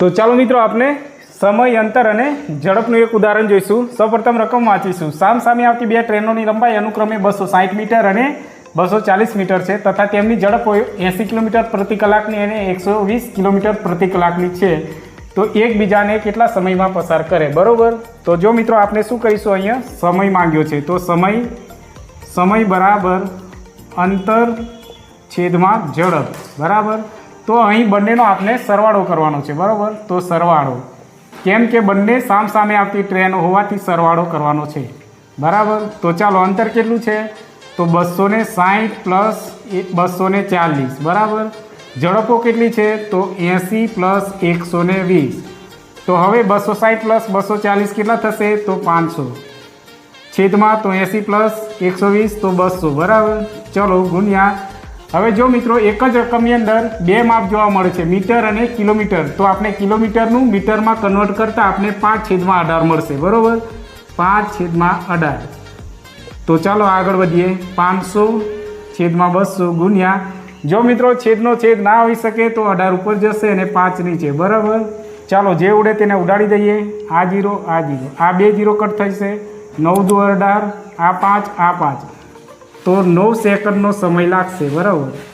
તો ચાલો મિત્રો આપણે સમય, અંતર અને ઝડપનું એક ઉદાહરણ જોઈશું. સૌપ્રથમ રકમ વાંચીશું. સામ સામે આવતી બે ટ્રેનોની લંબાઈ અનુક્રમે બસો સાઠ મીટર અને બસો ચાલીસ મીટર છે તથા તેમની ઝડપ હોય એંસી કિલોમીટર પ્રતિ કલાકની અને એકસો વીસ કિલોમીટર પ્રતિ કલાકની છે. તો એકબીજાને કેટલા સમયમાં પસાર કરે? બરાબર? તો જો મિત્રો આપણે શું કરીશું અહીંયા? સમય માંગ્યો છે. તો સમય સમય બરાબર અંતર છેદમાં ઝડપ. બરાબર? તો અહીં બંનેનો આપણે સરવાળો કરવાનો છે, બરાબર? તો સરવાળો. કેમ કે બંને સામ સામે આવતી ટ્રેન હોવાથી સરવાળો કરવાનો છે. બરાબર? તો ચાલો અંતર કેટલું છે? તો બસો ને સાહીઠ પ્લસ બસો ને ચાલીસ, બરાબર? ઝડપો કેટલી છે? તો એંસી પ્લસ એકસો ને વીસ. તો હવે બસો સાઠ પ્લસ બસો ચાલીસ કેટલા થશે? તો પાંચસો. છેદમાં તો એંસી પ્લસ એકસો વીસ, તો બસો, બરાબર? ચલો ગુણ્યા હવે જો મિત્રો એક જ રકમની અંદર બે માપ જોવા મળે છે, મીટર અને કિલોમીટર, તો આપણે કિલોમીટરનું મીટરમાં કન્વર્ટ કરતાં આપણે પાંચ છેદમાં અઢાર મળશે, બરાબર? પાંચ છેદમાં અઢાર. તો ચાલો આગળ વધીએ, પાંચસો છેદમાં બસો ગુણ્યા, જો મિત્રો છેદનો છેદ ના હોઈ શકે તો અઢાર ઉપર જશે અને પાંચ નીચે, બરાબર? ચાલો જે ઉડે તેને ઉડાડી દઈએ, આ જીરો આ જીરો, આ બે જીરો કટ થશે, નવ દુ અઢાર, આ પાંચ આ પાંચ. તો નવ સેકન્ડનો સમય લાગશે બરાબર?